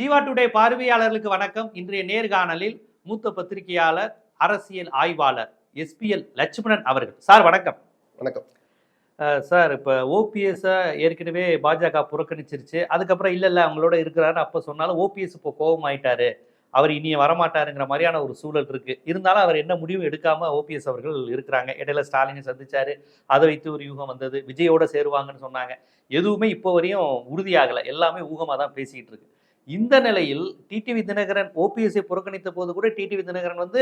Jeeva today பார்வையாளர்களுக்கு வணக்கம். இன்றைய நேர்காணலில் மூத்த பத்திரிகையாளர் அரசியல் ஆய்வாளர் எஸ்பிஎல் லட்சுமணன் அவர்கள். சார் வணக்கம். வணக்கம். சார் இப்போ ஓபிஎஸ்ஸை ஏற்கனவே பாஜக புறக்கணிச்சிருச்சு. அதுக்கப்புறம் இல்லை இல்லை அவங்களோட இருக்கிறாருன்னு அப்போ சொன்னாலும் ஓபிஎஸ் இப்போ கோபம் ஆயிட்டாரு அவர் இனி வரமாட்டாருங்கிற மாதிரியான ஒரு சூழல் இருக்கு. இருந்தாலும் அவர் என்ன முடிவும் எடுக்காம ஓபிஎஸ் அவர்கள் இருக்கிறாங்க. இடையில ஸ்டாலினை சந்திச்சாரு. அதை வைத்து ஒரு யூகம் வந்தது. விஜயோட சேருவாங்கன்னு சொன்னாங்க. எதுவுமே இப்போ வரையும் உறுதியாகலை. எல்லாமே ஊகமாக தான் பேசிக்கிட்டு இருக்கு. இந்த நிலையில் டிடிவி தினகரன் ஓபிஎஸ்ஐ புறக்கணித்த போது கூட டிடிவி தினகரன் வந்து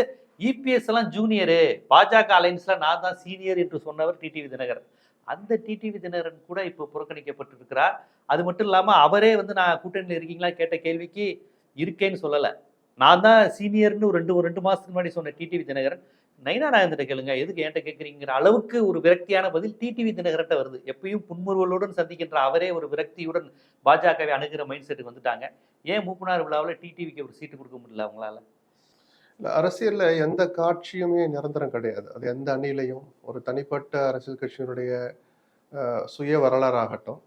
இபிஎஸ் எல்லாம் ஜூனியரு பாஜக அலைன்ஸ்ல நான் தான் சீனியர் என்று சொன்னவர் டிடிவி தினகரன். அந்த டிடிவி தினகரன் கூட இப்போ புறக்கணிக்கப்பட்டிருக்கிறார். அது மட்டும் இல்லாமல் அவரே வந்து நான் கூட்டணியில் இருக்கீங்களா கேட்ட கேள்விக்கு இருக்கேன்னு சொல்லலை. நான் தான் சீனியர்னு ரெண்டு ஒரு ரெண்டு மாதத்துக்கு முன்னாடி சொன்ன டிடிவி தினகரன். நைனா நாயந்திர கேளுங்க எதுக்கு என்கிட்ட கேட்குறீங்கிற அளவுக்கு ஒரு விரக்தியான பதில் டிடிவி தினகரட்ட வருது. எப்பயும் புன்முறுவலுடன் சந்திக்கின்ற அவரே ஒரு விரக்தியுடன் பாஜகவை அணுகிற மைண்ட் செட்டுக்கு வந்துட்டாங்க. ஏன் மூப்பனார் விழாவில் டிடிவிக்கு ஒரு சீட்டு கொடுக்க முடியல அவங்களால? இல்லை அரசியலில் எந்த காட்சியுமே நிரந்தரம் கிடையாது. அது எந்த அணியிலையும் ஒரு தனிப்பட்ட அரசியல் கட்சியினுடைய சுய வரலாறாகட்டும்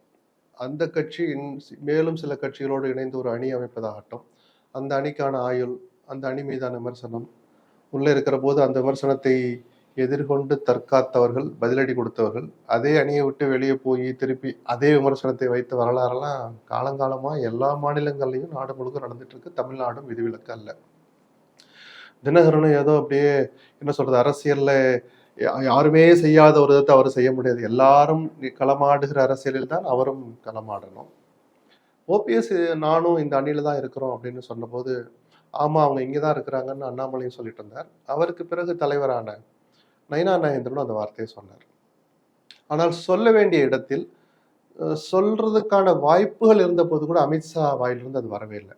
அந்த கட்சி மேலும் சில கட்சிகளோடு இணைந்து ஒரு அணி அமைப்பதாகட்டும் அந்த அணிக்கான ஆயுள் அந்த அணி மீதான விமர்சனம் உள்ளே இருக்கிற போது அந்த விமர்சனத்தை எதிர்கொண்டு தற்காத்தவர்கள் பதிலடி கொடுத்தவர்கள் அதே அணியை விட்டு வெளியே போய் திருப்பி அதே விமர்சனத்தை வைத்த வரலாறெல்லாம் காலங்காலமாக எல்லா மாநிலங்கள்லையும் நாடு முழுக்க நடந்துட்டு இருக்கு. தமிழ்நாடும் விதிவிலக்கு அல்ல. தினகரனும் ஏதோ அப்படியே என்ன சொல்றது அரசியல்ல யாருமே செய்யாத ஒரு விதத்தை அவர் செய்ய முடியாது. எல்லாரும் களமாடுகிற அரசியலில் தான் அவரும் களமாடணும். ஓபிஎஸ் நானும் இந்த அணியில தான் இருக்கிறோம் அப்படின்னு சொன்னபோது ஆமாம் அவங்க இங்கே தான் இருக்கிறாங்கன்னு அண்ணாமலையும் சொல்லிட்டு இருந்தார் அவருக்கு பிறகு தலைவரான நயனா நயேந்திரனும் அந்த வார்த்தையை சொன்னார். ஆனால் சொல்ல வேண்டிய இடத்தில் சொல்றதுக்கான வாய்ப்புகள் இருந்தபோது கூட அமித்ஷா வாயிலிருந்து அது வரவே இல்லை.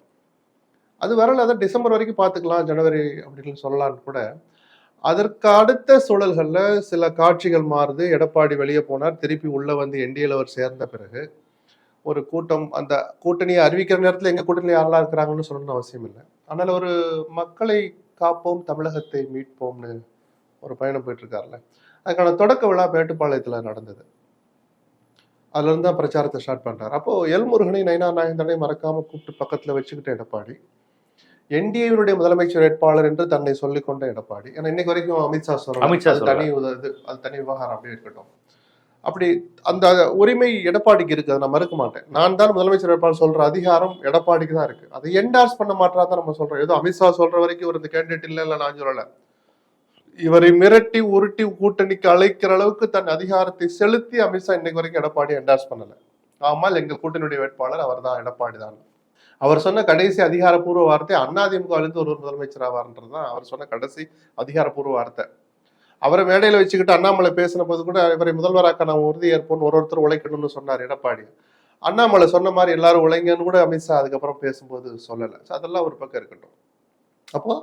அது வரல அதை டிசம்பர் வரைக்கும் பார்த்துக்கலாம் ஜனவரி அப்படின்னு சொல்லலான்னு கூட. அதற்கு அடுத்த சூழல்களில் சில காட்சிகள் மாறுது. எடப்பாடி வெளியே போனார் திருப்பி உள்ளே வந்து என்டிஏல அவர் சேர்ந்த பிறகு. ஒரு கூட்டம் அந்த கூட்டணியை அறிவிக்கிற நேரத்தில் எங்க கூட்டணியில் யாரெல்லாம் இருக்கிறாங்கன்னு சொல்லணும்னு அவசியம் இல்லை. ஆனால் ஒரு மக்களை காப்போம் தமிழகத்தை மீட்போம்னு ஒரு பயணம் போயிட்டு இருக்காருல்ல அதுக்கான தொடக்க விழா மேட்டுப்பாளையத்துல நடந்தது. அதுல இருந்து தான் பிரச்சாரத்தை ஸ்டார்ட் பண்றாரு. அப்போ எல் முருகனை நைனா நாயந்தனை மறக்காம கூப்பிட்டு பக்கத்துல வச்சுக்கிட்ட எடப்பாடி என்டிஏவினுடைய முதலமைச்சர் வேட்பாளர் என்று தன்னை சொல்லிக் கொண்ட எடப்பாடி. ஏன்னா இன்னைக்கு வரைக்கும் அமித்ஷா சொல்றாரு. அமித்ஷா தனி இது அது தனி விவகாரம் அப்படியே இருக்கட்டும். அப்படி அந்த உரிமை எடப்பாடிக்கு இருக்கு அதை நான் மறுக்க மாட்டேன். நான் தான் முதலமைச்சர் வேட்பாளர் சொல்ற அதிகாரம் எடப்பாடிக்கு தான் இருக்கு. அதை என்டார்ஸ் பண்ண மாட்டா தான் நம்ம சொல்றோம். ஏதோ அமித்ஷா சொல்ற வரைக்கும் ஒரு இந்த கேண்டிடேட் இல்லை இல்லை நான் சொல்லல. இவரை மிரட்டி உருட்டி கூட்டணிக்கு அழைக்கிற அளவுக்கு தன் அதிகாரத்தை செலுத்தி அமித்ஷா இன்னைக்கு வரைக்கும் எடப்பாடி என்டார்ஸ் பண்ணல. ஆமால் எங்க கூட்டணியுடைய வேட்பாளர் அவர் தான் எடப்பாடி தான். அவர் சொன்ன கடைசி அதிகாரப்பூர்வ வார்த்தை அண்ணாதிமுகவிலிருந்து ஒரு முதலமைச்சர் ஆவார்ன்றது தான் அவர் சொன்ன கடைசி அதிகாரப்பூர்வ வார்த்தை. அவரை மேடையில் வச்சுக்கிட்டு அண்ணாமலை பேசின போது கூட இவரை முதல்வராக்க நான் உறுதி ஒரு ஒருத்தர் உழைக்கணும்னு சொன்னார் எடப்பாடி. அண்ணாமலை சொன்ன மாதிரி எல்லாரும் உழைங்கன்னு கூட அமித்ஷா அதுக்கப்புறம் பேசும்போது சொல்லலை. ஸோ அதெல்லாம் ஒரு பக்கம் இருக்கட்டும். அப்போ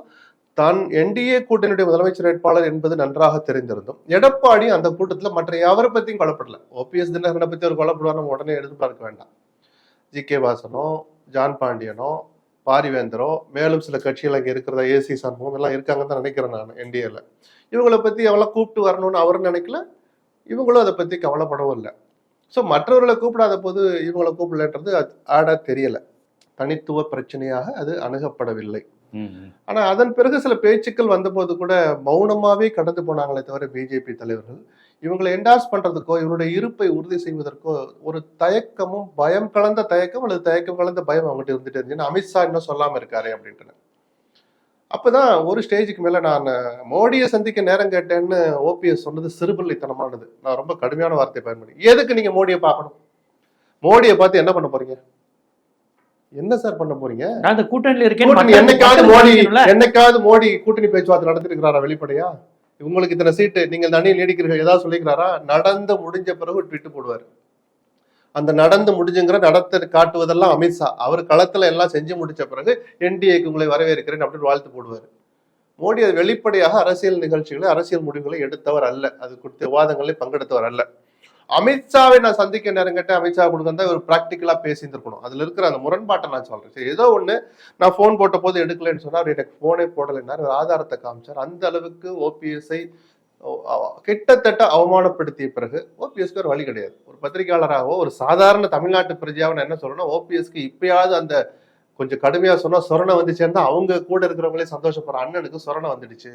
தான் என்டிஏ கூட்டணியுடைய முதலமைச்சர் வேட்பாளர் என்பது நன்றாக தெரிந்திருந்தும். எடப்பாடி அந்த கூட்டத்தில் மற்ற யாவரை பற்றியும் கொலப்படல ஓபிஎஸ் தினகரனை பற்றி ஒரு கொலப்படுவார் நம்ம உடனே எதிர்பார்க்க வேண்டாம். ஜி கே வாசனோ ஜான் பாண்டியனோ பாரிவேந்தரோ மேலும் சில கட்சிகள் அங்கே இருக்கிறதா ஏசி சண்முகம் எல்லாம் இருக்காங்கன்னு தான் நினைக்கிறேன் நான் என்டிஏல. இவங்களை பத்தி எவ்வளோ கூப்பிட்டு வரணும்னு அவர் நினைக்கல. இவங்களும் அதை பத்தி கவலைப்படவும் இல்லை. ஸோ மற்றவர்களை கூப்பிடாத போது இவங்களை கூப்பிடலன்றது ஆடா தெரியல. தனித்துவ பிரச்சனையாக அது அணுகப்படவில்லை. ஆனா அதன் பிறகு சில பேச்சுக்கள் வந்தபோது கூட மௌனமாவே கடந்து போனாங்களே தவிர பிஜேபி தலைவர்கள் இவங்களை என்டார்ஸ் பண்றதுக்கோ இவருடைய இருப்பை உறுதி செய்வதற்கோ ஒரு தயக்கமும் பயம் கலந்த தயக்கம் அல்லது தயக்கம் கலந்த பயம் அவங்ககிட்ட இருந்துட்டு இருந்துச்சு. அமித்ஷா இன்னும் சொல்லாம இருக்காரு அப்படின்ட்டு. அப்பதான் ஒரு ஸ்டேஜுக்கு மேல நான் மோடியை சந்திக்க நேரம் கேட்டேன்னு ஓபிஎஸ் சொன்னது சிறுபிள்ளைத்தனமானது. நான் ரொம்ப கடுமையான வார்த்தையை பயன்படுத்தி எதுக்கு நீங்க மோடியை பார்க்கணும்? மோடியை பார்த்து என்ன பண்ண போறீங்க? என்ன சார் பண்ண போறீங்க? இந்த கூட்டணியில் கூட்டணி இருக்கேன் என்னைக்காவது மோடி என்னைக்காவது மோடி கூட்டணி பேச்சுவார்த்தை நடத்திட்டு இருக்கிறாரா வெளிப்படையா? உங்களுக்கு இத்தனை சீட்டு நீங்கள் இந்த அணியில் நீடிக்கிறீர்கள் ஏதாவது சொல்லிக்கிறாரா நடந்து முடிஞ்ச பிறகு ட்விட்டு போடுவார். அந்த நடந்து முடிஞ்சுங்கிற நடத்த காட்டுவதெல்லாம் அமித்ஷா அவர் களத்துல எல்லாம் செஞ்சு முடிச்ச பிறகு என்டிஏக்கு உங்களை வரவேற்கிறேன் அப்படின்னு வாழ்த்து போடுவார். மோடி அது வெளிப்படையாக அரசியல் நிகழ்ச்சிகளை அரசியல் முடிவுகளை எடுத்தவர் அல்ல. அது குறித்த விவாதங்களில் பங்கெடுத்தவர் அல்ல. அமித்ஷாவை நான் சந்திக்க நேரம் கேட்டேன். அமித்ஷா கொடுக்க ஒரு ப்ராக்டிக்கலா பேசியிருந்திருக்கணும். அதுல இருக்கிற அந்த முரண்பாட்டை நான் சொல்றேன். சரி ஏதோ ஒண்ணு நான் ஃபோன் போட்ட போது எடுக்கலைன்னு சொன்னா அவர் எனக்கு ஃபோனே போடலைன்னாரு. ஒரு ஆதாரத்தை காமிச்சார். அந்த அளவுக்கு ஓபிஎஸ்ஐ கிட்டத்தட்ட அவமானப்படுத்திய பிறகு ஓபிஎஸ்க்கு ஒரு வழி கிடையாது. ஒரு பத்திரிகையாளராகவோ ஒரு சாதாரண தமிழ்நாட்டு பிரஜையாவோ நான் என்ன சொல்லணும் ஓபிஎஸ்க்கு இப்பயாவது அந்த கொஞ்சம் கடுமையா சொன்னா சொரணை வந்து சேர்ந்தா அவங்க கூட இருக்கிறவங்களே சந்தோஷப்படுற அண்ணனுக்கு சொரணை வந்துடுச்சு.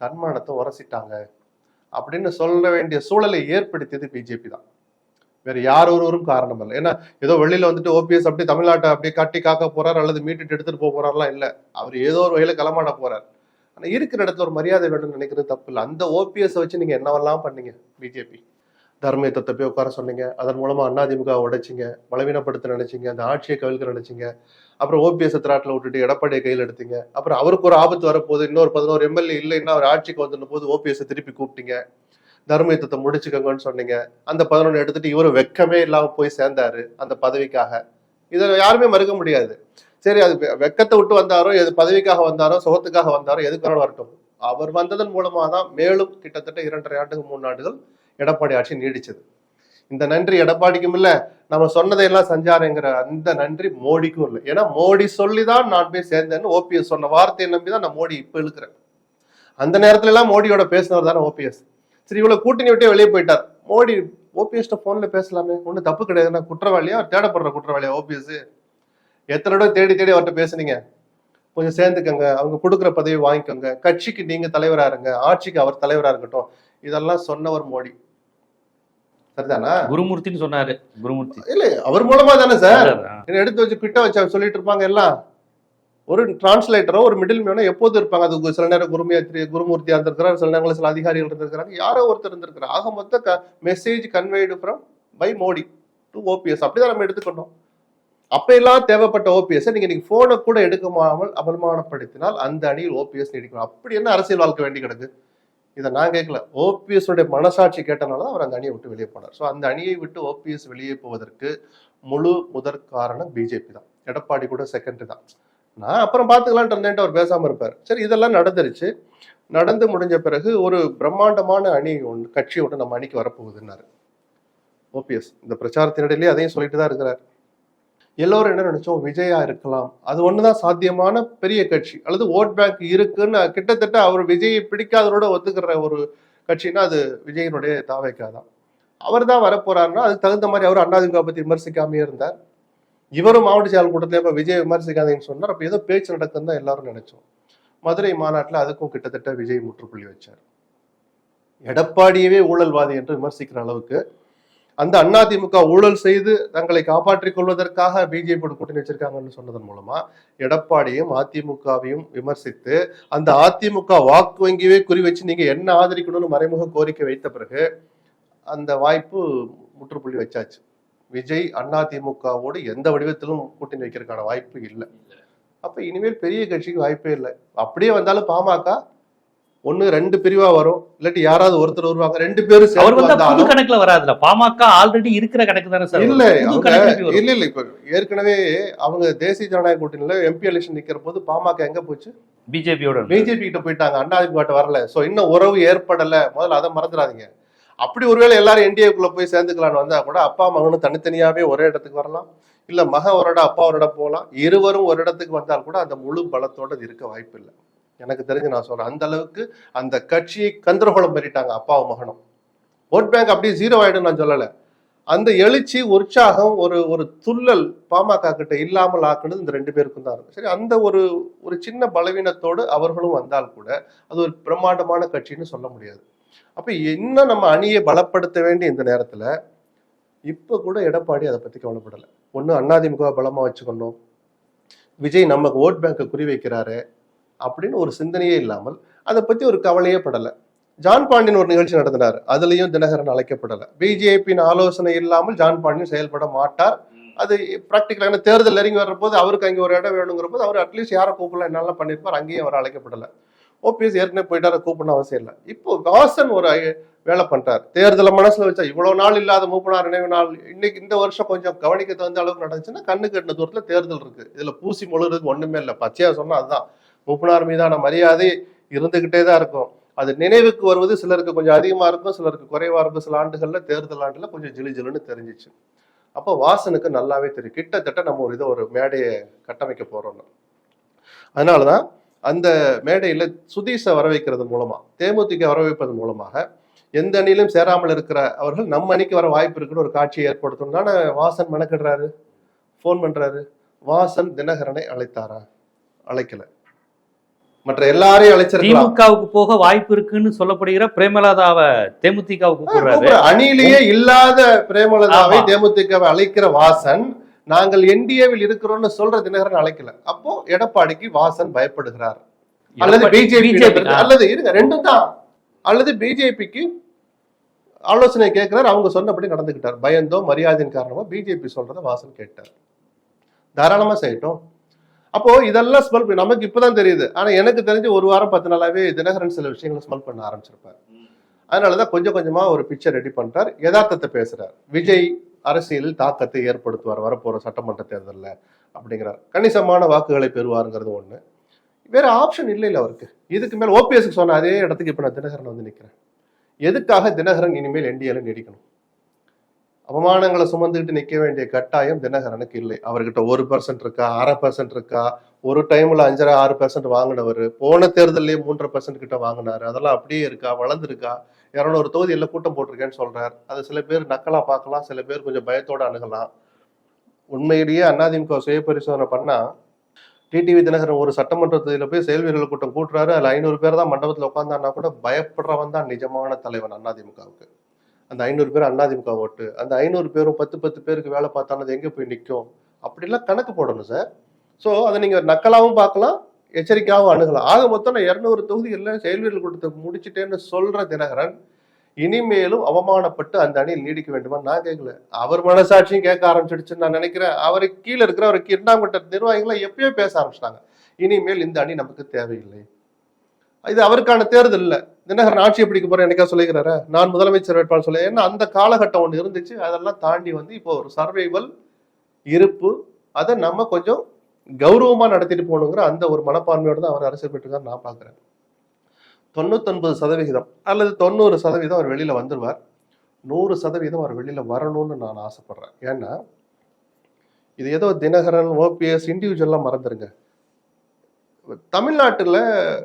தன்மானத்தை உரசிட்டாங்க அப்படின்னு சொல்ல வேண்டிய சூழலை ஏற்படுத்தியது பிஜேபி தான். வேற யார் ஒருவரும் காரணம் இல்லை. ஏன்னா ஏதோ வெளியில வந்துட்டு ஓபிஎஸ் அப்படியே தமிழ்நாட்டை அப்படியே கட்டி காக்க போறார் அல்லது மீட்டுட்டு எடுத்துட்டு போக போறாருலாம் இல்லை. அவர் ஏதோ ஒரு வகையில களமாட போறார். ஆனால் இருக்கிற இடத்துல ஒரு மரியாதை வேணும்னு நினைக்கிறது தப்பு இல்லை அந்த ஓபிஎஸ் வச்சு நீங்கள் என்னவெல்லாம் பண்ணீங்க? பிஜேபி தர்மயுத்தத்தை போய் உட்கார சொன்னீங்க. அதன் மூலமாக அதிமுக உடைச்சிங்க. பலவீனப்படுத்த நினைச்சிங்க. அந்த ஆட்சியை கவிழ்க்க நினைச்சிங்க. அப்புறம் ஓபிஎஸ் திராட்டில் விட்டுட்டு எடப்பாடியை கையில் எடுத்தீங்க. அப்புறம் அவருக்கு ஒரு ஆபத்து வரப்போகுது. இன்னொரு பதினோரு எம்எல்ஏ இல்லைன்னா அவர் ஆட்சிக்கு வந்துடும் போது ஓபிஎஸ் திருப்பி கூப்பிட்டீங்க. தர்மயுத்தத்தை முடிச்சுக்கோங்கன்னு சொன்னீங்க. அந்த பதினொன்று எடுத்துட்டு இவரு வெக்கமே இல்லாமல் போய் சேர்ந்தாரு அந்த பதவிக்காக. இதை யாருமே மறுக்க முடியாது. சரி அது வெக்கத்தை விட்டு வந்தாரோ எது பதவிக்காக வந்தாரோ சுகத்துக்காக வந்தாரோ எதுக்கான வரட்டும்? அவர் வந்ததன் மூலமாக தான் மேலும் கிட்டத்தட்ட இரண்டரை ஆண்டுக்கு மூணு ஆண்டுகள் எடப்பாடி ஆட்சி நீடிச்சது. இந்த நன்றி எடப்பாடிக்கும் இல்லை நம்ம சொன்னதையெல்லாம் செஞ்சாருங்கிற அந்த நன்றி மோடிக்கும் இல்லை. ஏன்னா மோடி சொல்லி தான் நான் போய் சேர்ந்தேன்னு ஓபிஎஸ் சொன்ன வார்த்தையை நம்பி தான் நான் மோடி இப்போ இழுக்கிறேன். அந்த நேரத்துல எல்லாம் மோடியோட பேசினவர் தானே ஓபிஎஸ் சரி இவ்வளோ கூட்டணி விட்டே வெளியே போயிட்டார். மோடி ஓபிஎஸ்ட்ட போன்ல பேசலாமே. ஒன்றும் தப்பு கிடையாது நான் குற்றவாளியா? தேடப்படுற குற்றவாளியா ஓபிஎஸ் எத்தனை தடவை தேடி தேடி அவர்கிட்ட பேசுனீங்க? கொஞ்சம் சேர்ந்துக்கங்க. அவங்க கொடுக்குற பதவி வாங்கிக்கோங்க. கட்சிக்கு நீங்க தலைவரா இருங்க. ஆட்சிக்கு அவர் தலைவரா இருக்கட்டும். இதெல்லாம் சொன்னவர் மோடி. சரிதானா? குருமூர்த்தின்னு சொன்னாரு. குருமூர்த்தி. இல்ல அவர் மூலமா தானே சார். என்ன எடுத்து வச்சு கிட்ட வச்சு சொல்லிட்டு இருப்பாங்க எல்லாம். ஒரு டிரான்ஸ்லேட்டரோ ஒரு மிடில் மேனோ எப்போது இருப்பாங்க. அது சில நேரம் குருமியாத்திரி குருமூர்த்தியா இருந்திருக்கிறார். சில நேரங்களில் சில அதிகாரிகள் இருந்திருக்கிறாங்க. யாரோ ஒருத்தர் இருந்திருக்கிறார். ஆக மொத்த message conveyed from by Modi to OPS அப்படிதான் நம்ம எடுத்துக்கணும் அப்ப எல்லாம் தேவைப்பட்ட ஓபிஎஸ் நீங்க நீங்க போனை கூட எடுக்காமல் அபமானப்படுத்தினால் அந்த அணியில் ஓபிஎஸ் நீடிக்கணும் அப்படி என்ன அரசியல் வாழ்க்கை வேண்டி கிடக்கு? இதை நான் கேட்கல. ஓபிஎஸ்னுடைய மனசாட்சி கேட்டனால அவர் அந்த அணியை விட்டு வெளியே போனார். ஸோ அந்த அணியை விட்டு ஓபிஎஸ் வெளியே போவதற்கு முழு முதற் காரணம் பிஜேபி தான். எடப்பாடி கூட செகண்டரி தான். நான் அப்புறம் பார்த்துக்கலான்ட்டு இருந்தேன்ட்டு அவர் பேசாமல் இருப்பார். சரி இதெல்லாம் நடந்துருச்சு. நடந்து முடிஞ்ச பிறகு ஒரு பிரம்மாண்டமான அணி ஒன்று கட்சி ஒன்று நம்ம அணிக்கு வரப்போகுதுன்னாரு. ஓபிஎஸ் இந்த பிரச்சாரத்தினிடையிலேயே அதையும் சொல்லிட்டு தான் இருக்கிறார். எல்லோரும் என்ன நினைச்சோம்? விஜயா இருக்கலாம். அது ஒண்ணுதான் சாத்தியமான பெரிய கட்சி. அல்லது ஓட் பேங்க் இருக்குன்னு கிட்டத்தட்ட அவர் விஜயை பிடிக்காதவரோட ஒத்துக்கிற ஒரு கட்சின்னா அது விஜயனுடைய தாவைக்கா தான் அவர் தான் வரப்போறாருன்னா அதுக்கு தகுந்த மாதிரி அவர் அண்ணாதிமுக பத்தி விமர்சிக்காமே இருந்தார். இவரும் மாவட்ட செயல் கூட்டத்தில் இப்ப விஜய் விமர்சிக்காதீங்கன்னு சொன்னார். அப்ப ஏதோ பேச்சு நடக்குன்னு தான் எல்லாரும் நினைச்சோம். மதுரை மாநாட்டில் அதுக்கும் கிட்டத்தட்ட விஜய் முற்றுப்புள்ளி வச்சார். எடப்பாடியவே ஊழல்வாதி என்று விமர்சிக்கிற அளவுக்கு அந்த அதிமுக ஊழல் செய்து தங்களை காப்பாற்றிக் கொள்வதற்காக பிஜேபி கூட்டணி வச்சிருக்காங்கன்னு சொன்னதன் மூலமா எடப்பாடியும் அதிமுகவையும் விமர்சித்து அந்த அதிமுக வாக்கு வங்கியவே குறி வச்சு நீங்க என்ன ஆதரிக்கணும்னு மறைமுக கோரிக்கை வைத்த பிறகு அந்த வாய்ப்பு முற்றுப்புள்ளி வச்சாச்சு. விஜய் அதிமுகவோடு எந்த வடிவத்திலும் கூட்டணி வைக்கிறதுக்கான வாய்ப்பு இல்லை. அப்ப இனிமேல் பெரிய கட்சிக்கு வாய்ப்பே இல்லை. அப்படியே வந்தாலும் பாமக ஒண்ணு ரெண்டு பிரிவா வரும். இல்லாட்டி யாராவது ஒருத்தர் வருவாங்க. ரெண்டு பேரும் அவர் வந்தா புது கணக்குல வராதுல பாமக ஆல்ரெடி இருக்கிற கணக்கு தானே சார் இல்ல? இல்ல இல்ல இப்ப ஏற்கனவே அவங்க தேசிய ஜனநாயக கூட்டணியில எம்பி எலெக்ஷன் நிக்கிற போது பாமக எங்க போச்சு? பிஜேபியோட. பிஜேபி கிட்ட போயிட்டாங்க. அண்ணாதிமுக வரல. சோ இன்னும் உறவு ஏற்படல. முதல்ல அதை மறந்துடாதீங்க. அப்படி ஒருவேளை எல்லாரும் என்டிஏக்குள்ள போய் சேர்ந்துக்கலாம்னு வந்தா கூட அப்பா மகனும் தனித்தனியாவே ஒரே இடத்துக்கு வரலாம். இல்ல மகன் ஒரு இடம் அப்பா ஒரு இடம் போகலாம். இருவரும் ஒரு இடத்துக்கு வந்தால் கூட அந்த முழு பலத்தோட இருக்க வாய்ப்பு இல்லை எனக்கு தெரிஞ்சு நான் சொல்றேன். அந்த அளவுக்கு அந்த கட்சியை கந்தரகோலம் பண்ணிட்டாங்க அப்பாவும் மகனும். ஓட் பேங்க் அப்படியே ஜீரோ ஆயிடும் நான் சொல்லலை. அந்த எழுச்சி உற்சாகம் ஒரு ஒரு துள்ளல் பாமக கிட்ட இல்லாமல் ஆக்குனது இந்த ரெண்டு பேருக்கும் தான் இருக்கு சரி அந்த ஒரு ஒரு சின்ன பலவீனத்தோடு அவர்களும் வந்தால் கூட அது ஒரு பிரம்மாண்டமான கட்சின்னு சொல்ல முடியாது. அப்ப இன்னும் நம்ம அணியை பலப்படுத்த வேண்டிய இந்த நேரத்துல இப்ப கூட எடப்பாடி அதை பத்தி கவலைப்படலை. ஒன்று அண்ணாதிமுக பலமா வச்சுக்கணும். விஜய் நமக்கு ஓட் பேங்கை குறி வைக்கிறாரு. அப்படின்னு ஒரு சிந்தனையே இல்லாமல் அதை பற்றி ஒரு கவலையே படலை. ஜான் பாண்டியன் ஒரு நிகழ்ச்சி நடத்தினார். அதுலேயும் தினகரன் அழைக்கப்படலை. பிஜேபியின் ஆலோசனை இல்லாமல் ஜான் பாண்டியன் செயல்பட மாட்டார். அது ப்ராக்டிக்கலான தேர்தல் இறங்கி வர்ற அவருக்கு அங்கே ஒரு இடம் வேணுங்கிற போது அவர் அட்லீஸ்ட் யாரை கூப்பிடலாம் என்னெல்லாம் பண்ணியிருப்பார் அங்கேயும் அவர் அழைக்கப்படலை. ஓபிஎஸ் ஏற்கனவே போயிட்டார கூப்பிடணும் அவசியம் இல்லை. இப்போ வாசன் ஒரு வேலை பண்ணுறார் தேர்தலை மனசுல வச்சா இவ்வளவு நாள் இல்லாத மூப்பனார் நினைவு நாள் இன்னைக்கு இந்த வருஷம் கொஞ்சம் கவனிக்க தகுந்த அளவுக்கு நடந்துச்சுன்னா கண்ணு கட்டின தூரத்துல தேர்தல் இருக்கு. இதுல பூசி முழுறதுக்கு ஒண்ணுமே இல்லை. பச்சையா சொன்னா அதுதான். மூப்பனார் மீதான மரியாதை இருந்துகிட்டே தான் இருக்கும். அது நினைவுக்கு வருவது சிலருக்கு கொஞ்சம் அதிகமாக இருக்கும் சிலருக்கு குறைவாக இருக்கும். சில ஆண்டுகளில் தேர்தல் ஆண்டில் கொஞ்சம் ஜிலு ஜிலுன்னு தெரிஞ்சிச்சு. அப்போ வாசனுக்கு நல்லாவே தெரியும். கிட்டத்தட்ட நம்ம ஒரு இதை ஒரு மேடையை கட்டமைக்க போகிறோம்னு அதனால தான் அந்த மேடையில் சுதீஷை வர வைக்கிறது மூலமாக தேமுதிக வர வைப்பது மூலமாக எந்த அணியிலும் சேராமல் இருக்கிற அவர்கள் நம்ம அணிக்கு வர வாய்ப்பு இருக்குன்னு ஒரு காட்சியை ஏற்படுத்தணும். தானே வாசன் மெனக்கிடுறாரு? ஃபோன் பண்ணுறாரு வாசன் தினகரனை அழைத்தாரா? அழைக்கலை. மற்ற எல்லாரையும் அழைச்சிருக்கலாம். திமுகவுக்கு போக வாய்ப்பு இருக்குன்னு சொல்லப்படுகிற பிரேமலதாவை தேமுதிகவுக்கு கூப்பிடுறாரு. கூப்பிடுற. அணியிலேயே இல்லாத பிரேமலதாவை. தேமுதிகவை அழைக்கிற வாசன் நாங்கள் என்டிஏவில் இருக்கிறோம்னு சொல்ற தினகரன் அழைக்கல. அப்போ எடப்பாடிக்கு வாசன் பயப்படுகிறார். அல்லது பிஜேபி. அல்லது இருங்க ரெண்டும் தான். அல்லது பிஜேபிக்கு ஆலோசனை கேட்கிறார் அவங்க சொன்னபடி நடந்துக்கிட்டார் பயந்தோ மரியாதையின் காரணமா பிஜேபி சொல்றத வாசன் கேட்டார். தாராளமா செய்யட்டும். அப்போ இதெல்லாம் ஸ்மெல் நமக்கு இப்பதான் தெரியுது. ஆனா எனக்கு தெரிஞ்சு ஒரு வாரம் பத்து நாளாவே தினகரன் சில விஷயங்களை ஸ்மெல் பண்ண ஆரம்பிச்சிருப்பார். அதனாலதான் கொஞ்சம் கொஞ்சமா ஒரு பிக்சர் ரெடி பண்றார். யதார்த்தத்தை பேசுறார். விஜய் அரசியலில் தாக்கத்தை ஏற்படுத்துவார். வரப்போற சட்டமன்ற தேர்தலில் அப்படிங்கிறார். கணிசமான வாக்குகளை பெறுவாருங்கிறது ஒண்ணு. வேற ஆப்ஷன் இல்லை இல்லை அவருக்கு. இதுக்கு மேல ஓபிஎஸ்க்கு சொன்ன அதே இடத்துக்கு இப்ப நான் தினகரன் வந்து நிக்கிறேன். எதுக்காக தினகரன் இனிமேல் என்டிஏல நீடிக்கணும்? அவமானங்களை சுமந்துக்கிட்டு நிற்க வேண்டிய கட்டாயம் தினகரனுக்கு இல்லை. அவர்கிட்ட ஒரு பர்சன்ட் இருக்கா அரை பர்சன்ட் இருக்கா ஒரு டைம்ல அஞ்சரை ஆறு பர்சன்ட் வாங்கினவர் போன தேர்தலையே மூன்றரை பர்சன்ட் கிட்ட வாங்கினாரு அதெல்லாம் அப்படியே இருக்கா வளர்ந்துருக்கா இரநூறு தொகுதியில் கூட்டம் போட்டிருக்கேன்னு சொல்றார். அது சில பேர் நக்கலா பார்க்கலாம் சில பேர் கொஞ்சம் பயத்தோட அணுகலாம். உண்மையிலேயே அதிமுக சுய பரிசோதனை பண்ணா டிடிவி தினகரன் ஒரு சட்டமன்ற தொகுதியில் போய் செயல் வீரர்கள் கூட்டம் கூட்டுறாரு அதில் ஐநூறு பேர் தான் மண்டபத்தில் உட்காந்தான்னா கூட பயப்படுறவன் தான் நிஜமான தலைவன் அதிமுகவுக்கு அந்த ஐநூறு பேர் அதிமுக ஓட்டு அந்த ஐநூறு பேரும் பத்து பத்து பேருக்கு வேலை பார்த்தாலும் அது போய் நிற்கும் அப்படிலாம் கணக்கு போடணும் சார். ஸோ அதை நீங்கள் நக்கலாகவும் பார்க்கலாம் எச்சரிக்கையாகவும் அணுகலாம். ஆக மொத்தம் நான் இரநூறு தொகுதிகளில் செயல் கொடுத்து முடிச்சுட்டேன்னு முடிச்சிட்டேன்னு தினகரன் இனிமேலும் அவமானப்பட்டு அந்த அணியில் நீடிக்க வேண்டுமா நான் கேட்கல. அவர் மனசாட்சியும் கேட்க ஆரம்பிச்சிடுச்சுன்னு நான் நினைக்கிறேன். அவரை கீழே இருக்கிற அவருக்கு இரண்டாம் நிர்வாகிகளாம் எப்பயோ பேச ஆரம்பிச்சிட்டாங்க. இனிமேல் இந்த அணி நமக்கு தேவையில்லை. இது அவருக்கான தேர்தல் இல்லை. தினகரன் ஆட்சி பிடிக்க போறேன் என்னைக்கா சொல்லிக்கிறாரு? நான் முதலமைச்சர் வேட்பாளர் சொல்ல. ஏன்னா அந்த காலகட்டம் ஒன்று இருந்துச்சு. அதெல்லாம் தாண்டி வந்து இப்போ ஒரு சர்வைவல் இருப்பு அதை நம்ம கொஞ்சம் கௌரவமா நடத்திட்டு போகணுங்கிற அந்த ஒரு மனப்பான்மையோட தான் அவர் அரசியல் பெற்றுக்கார் நான் பாக்குறேன் தொண்ணூத்தொன்பது சதவிகிதம் அல்லது தொண்ணூறு சதவீதம் அவர் வெளியில வந்துருவார். நூறு சதவீதம் அவர் வெளியில வரணும்னு நான் ஆசைப்படுறேன். ஏன்னா இது ஏதோ தினகரன் ஓபிஎஸ் இண்டிவிஜுவல்லாம் மறந்துருங்க. தமிழ்நாட்டில்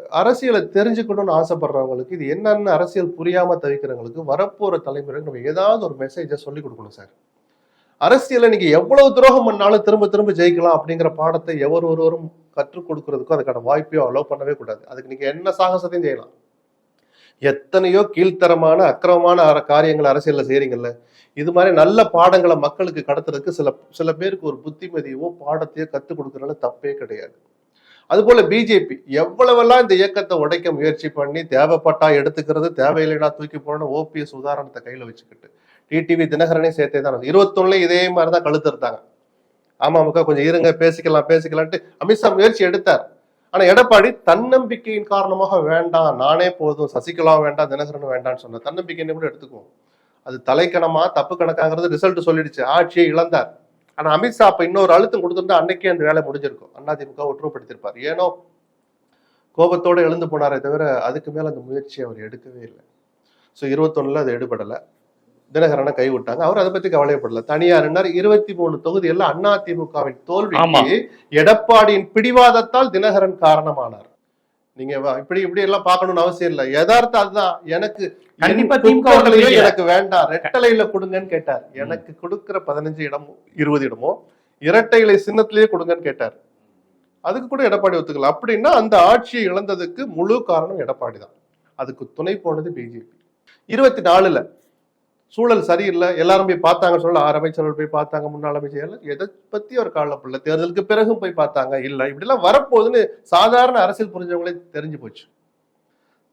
அரசியலை தெரிஞ்சுக்கணும்னு ஆசைப்படுறவங்களுக்கு இது என்னென்ன அரசியல் புரியாமல் தவிக்கிறவங்களுக்கு வரப்போகிற தலைமுறைக்கு நம்ம ஏதாவது ஒரு மெசேஜை சொல்லி கொடுக்கணும் சார் அரசியலை நீங்கள் எவ்வளவு துரோகம் பண்ணாலும் திரும்ப திரும்ப ஜெயிக்கலாம் அப்படிங்கிற பாடத்தை எவர் ஒருவரும் கற்றுக் கொடுக்கறதுக்கும் அதுக்கான வாய்ப்பையும் அலோவ் பண்ணவே கூடாது. அதுக்கு நீங்கள் என்ன சாகசத்தையும் செய்யலாம். எத்தனையோ கீழ்த்தரமான அக்கிரமமான அர- காரியங்கள் அரசியலில் செய்றீங்கல்ல இது மாதிரி நல்ல பாடங்களை மக்களுக்கு கடத்துறதுக்கு சில சில பேருக்கு ஒரு புத்திமதியோ பாடத்தையோ கற்றுக் கொடுக்குறதுனால தப்பே கிடையாது. அதுபோல பிஜேபி எவ்வளவெல்லாம் இந்த இயக்கத்தை உடைக்க முயற்சி பண்ணி தேவைப்பட்டா எடுத்துக்கிறது தேவையில்லைனா தூக்கி போன ஓபிஎஸ் உதாரணத்தை கையில வச்சுக்கிட்டு டிடிவி தினகரனே சேர்த்தே தான் இருபத்தொன்னுல இதே மாதிரி தான் கழுத்து இருந்தாங்க அமமுக கொஞ்சம் இருங்க பேசிக்கலாம் பேசிக்கலான்ட்டு அமித்ஷா முயற்சி எடுத்தார். ஆனா எடப்பாடி தன்னம்பிக்கையின் காரணமாக வேண்டாம் நானே போதும் சசிகலா வேண்டாம் தினகரன் வேண்டாம்னு சொன்ன தன்னம்பிக்கைன்னு கூட எடுத்துக்குவோம். அது தலைக்கணமா தப்பு கணக்காங்கிறது ரிசல்ட் சொல்லிடுச்சு. ஆட்சியை இழந்தார். ஆனா அமித்ஷா அப்ப இன்னொரு அழுத்தம் கொடுத்திருந்தா அன்னைக்கே அந்த வேலை முடிஞ்சிருக்கும். அதிமுக ஒற்றுமைப்படுத்திருப்பார் ஏனோ கோபத்தோட எழுந்து போனாரே தவிர அதுக்கு மேல அந்த முயற்சியை அவர் எடுக்கவே இல்லை. ஸோ இருபத்தொன்னுல அது எடுபடல. தினகரனை கைவிட்டாங்க அவர் அதை பத்தி கவலைப்படல தனியார் இருபத்தி மூணு தொகுதியில் அண்ணா திமுகவின் ஆமா. தோல்விக்கு எடப்பாடியின் பிடிவாதத்தால் தினகரன் காரணமானார். நீங்க இப்படி இப்படி எல்லாம் பார்க்கணும்னு அவசியம் இல்லை. யதார்த்தம் அதுதான். எனக்கு கண்டிப்பா திமுக எனக்கு வேண்டாம். ரெட்டலையில கொடுங்கன்னு கேட்டார். எனக்கு கொடுக்கிற பதினஞ்சு இடமோ இருபது இடமோ இரட்டை இலை சின்னத்திலேயே கொடுங்கன்னு கேட்டார். அதுக்கு கூட எடப்பாடி ஒத்துக்கல. அப்படின்னா அந்த ஆட்சியை இழந்ததுக்கு முழு காரணம் எடப்பாடி தான். அதுக்கு துணை போனது பிஜேபி இருபத்தி நாலுல சூழல் சரியில்லை எல்லாரும் போய் பார்த்தாங்க சொல்ல ஆறு அமைச்சர்கள் போய் பார்த்தாங்க முன்னாள் அமைச்சர் எதை பத்தி ஒரு காலப்படல தேர்தலுக்கு பிறகும் போய் பார்த்தாங்க. இல்லை இப்படிலாம் வரப்போகுதுன்னு சாதாரண அரசியல் புரிஞ்சவங்களே தெரிஞ்சு போச்சு.